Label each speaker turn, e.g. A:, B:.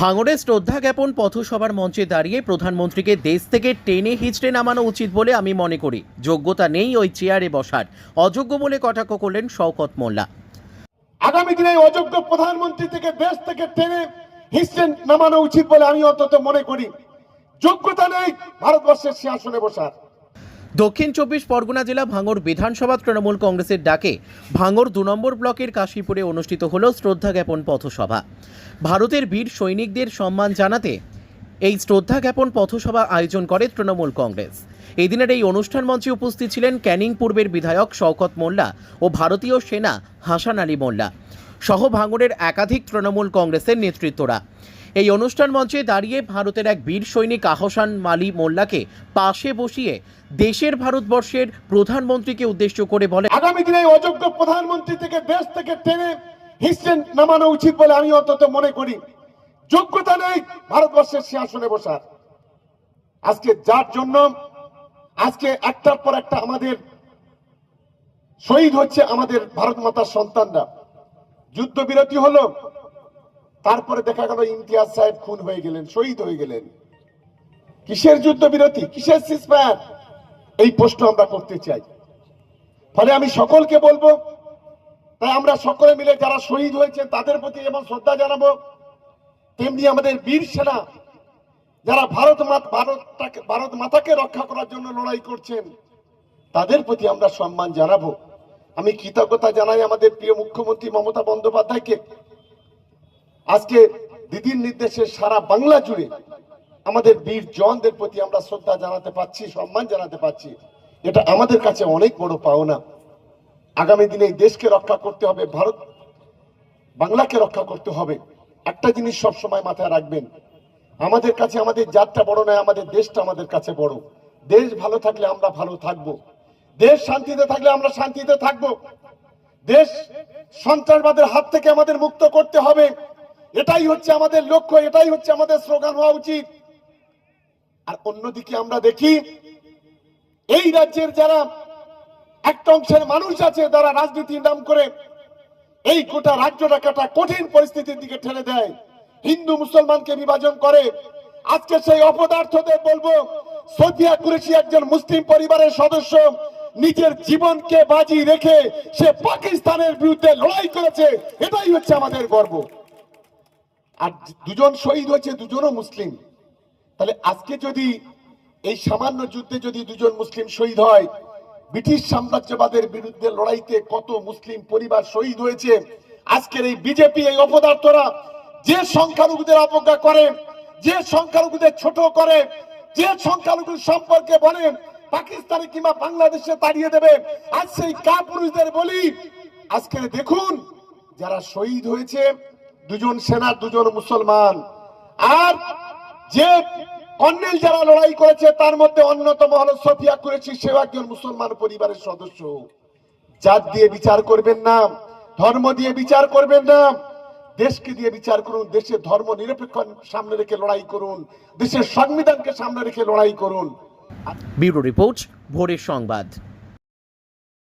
A: ভাঙড়ে শ্রদ্ধা জ্ঞাপন পথসভার মঞ্চে দাঁড়িয়ে প্রধানমন্ত্রীকে দেশ থেকে টেনে হিচড়ে নামানো উচিত বলে আমি মনে করি। যোগ্যতা নেই ওই চেয়ারে বসার। অযোগ্য বলে কটাক্ষ করলেন শওকত মোল্লা।
B: আগামী দিনে অযোগ্য প্রধানমন্ত্রী থেকে দেশ থেকে টেনে হিস্ট্রেন নামানো উচিত বলে আমি অন্তত মনে করি। যোগ্যতা নেই ভারতবর্ষের সিংহাসনে বসার।
A: দক্ষিণ চব্বিশ পরগনা জেলা ভাঙড় বিধানসভা তৃণমূল কংগ্রেসের ডাকে ভাঙড় দু নম্বর ব্লকের কাশীপুরে অনুষ্ঠিত হল শ্রদ্ধা জ্ঞাপন পথসভা। ভারতের বীর সৈনিকদের সম্মান জানাতে এই শ্রদ্ধা জ্ঞাপন পথসভা আয়োজন করে তৃণমূল কংগ্রেস। এদিনের এই অনুষ্ঠান মঞ্চে উপস্থিত ছিলেন ক্যানিং পূর্বের বিধায়ক শওকত মোল্লা ও ভারতীয় সেনা হাসান আলী মোল্লা। সহ ভাঙড়ের একাধিক তৃণমূল কংগ্রেসের নেতৃত্বরা। এই অনুষ্ঠান মঞ্চে দাঁড়িয়ে ভারতের এক বীর সৈনিক আহসান মালি মোল্লাকে পাশে বসিয়ে দেশের ভারতবর্ষের প্রধানমন্ত্রীকে উদ্দেশ্য করে বলে
B: আগামী দিনে অযোগ্য প্রধানমন্ত্রী থেকে দেশ থেকে টেনে হিস্ট্রেন নামানো উচিত বলে আমি অন্তত মনে করি। যোগ্যতা নেই ভারতবর্ষের সিংহাসনে বসার। আজকে যার জন্য, আজকে একটার পর একটা আমাদের শহীদ হচ্ছে আমাদের ভারত মাতার সন্তানরা। যুদ্ধবিরতি হলো তারপরে দেখা গেল ইমতিয়াজ সাহেব খুন হয়ে গেলেন, শহীদ হয়ে গেলেন। কিসের যুদ্ধবিরতি কিসের সিসফায়ার এই প্রশ্ন আমরা করতে চাই। ফলে আমি সকলকে বলব, তাই আমরা সকলে মিলে যারা শহীদ হয়েছেন, তাদের প্রতি যেমন শ্রদ্ধা জানাব, তেমনি আমাদের বীর সেনা, যারা ভারত ভারতটাকে ভারত মাতাকে রক্ষা করার জন্য লড়াই করছেন, তাদের প্রতি আমরা সম্মান জানাব। আমি কৃতজ্ঞতা জানাই আমাদের প্রিয় মুখ্যমন্ত্রী মমতা বন্দ্যোপাধ্যায়কে। আজকে দিদির নির্দেশে সারা বাংলা জুড়ে আমাদের বীর জওয়ানদের প্রতি আমরা শ্রদ্ধা জানাতে পাচ্ছি, সম্মান জানাতে পাচ্ছি। এটা আমাদের কাছে অনেক বড় পাওনা। আগামী দিনে এই দেশকে রক্ষা করতে হবে, ভারত বাংলাকে রক্ষা করতে হবে। একটা জিনিস সব সময় মাথায় রাখবেন, আমাদের কাছে আমাদের জাতটা বড় নয়, আমাদের দেশটা আমাদের কাছে বড়। দেশ ভালো থাকলে আমরা ভালো থাকব। দেশ শান্তিতে থাকলে আমরা শান্তিতে থাকব। দেশ সন্ত্রাসবাদের হাত থেকে আমাদের মুক্ত করতে হবে। এটাই হচ্ছে আমাদের লক্ষ্য, এটাই হচ্ছে আমাদের স্লোগান হওয়া উচিত। আর অন্যদিকে আমরা দেখি, এই রাজ্যের যারা একটা অংশের মানুষ আছে যারা রাজনীতির নাম করে এই গোটা রাজ্যটাকে একটা কঠিন পরিস্থিতির দিকে ঠেলে দেয়। হিন্দু মুসলমানকে বিভাজন করে। আজকে সেই অপদার্থদের বলব, সোফিয়া কুরেশি একজন মুসলিম পরিবারের সদস্য, নিজের জীবনকে বাজি রেখে সে পাকিস্তানের বিরুদ্ধে লড়াই করেছে। এটাই হচ্ছে আমাদের গর্ব। আর দুজন শহীদ হয়েছে, দুজনও মুসলিম। তাহলে আজকে যদি এই সামান্য যুদ্ধে যদি দুজন মুসলিম শহীদ হয়, ব্রিটিশ সাম্রাজ্যবাদের বিরুদ্ধে লড়াইতে কত মুসলিম পরিবার শহীদ হয়েছে, আজকের এই বিজেপি, এই অপদার্থরা যে সংখ্যালঘুদের অবজ্ঞা করে, যে সংখ্যালঘুদের ছোট করে, যে সংখ্যালঘু সম্পর্কে বলে, পাকিস্তানে কিংবা বাংলাদেশে তাড়িয়ে দেবে আজ সেই কাপুরুষদের বলি, আজকে দেখুন, যারা শহীদ হয়েছে দুজন সেনা, দুজন মুসলমান। আর যে কর্নেল যারা লড়াই করেছে, তার মধ্যে অন্যতম হলো সোফিয়া কুরেশি। সেও একজন মুসলমান পরিবারের সদস্য। জাত দিয়ে বিচার করবেন না, ধর্ম দিয়ে বিচার করবেন না। দেশকে দিয়ে বিচার করুন, দেশের ধর্ম নিরপেক্ষ সামনে রেখে লড়াই করুন, দেশের সংবিধানকে সামনে রেখে লড়াই করুন।
A: ব্যুরো রিপোর্ট, ভোরের সংবাদ।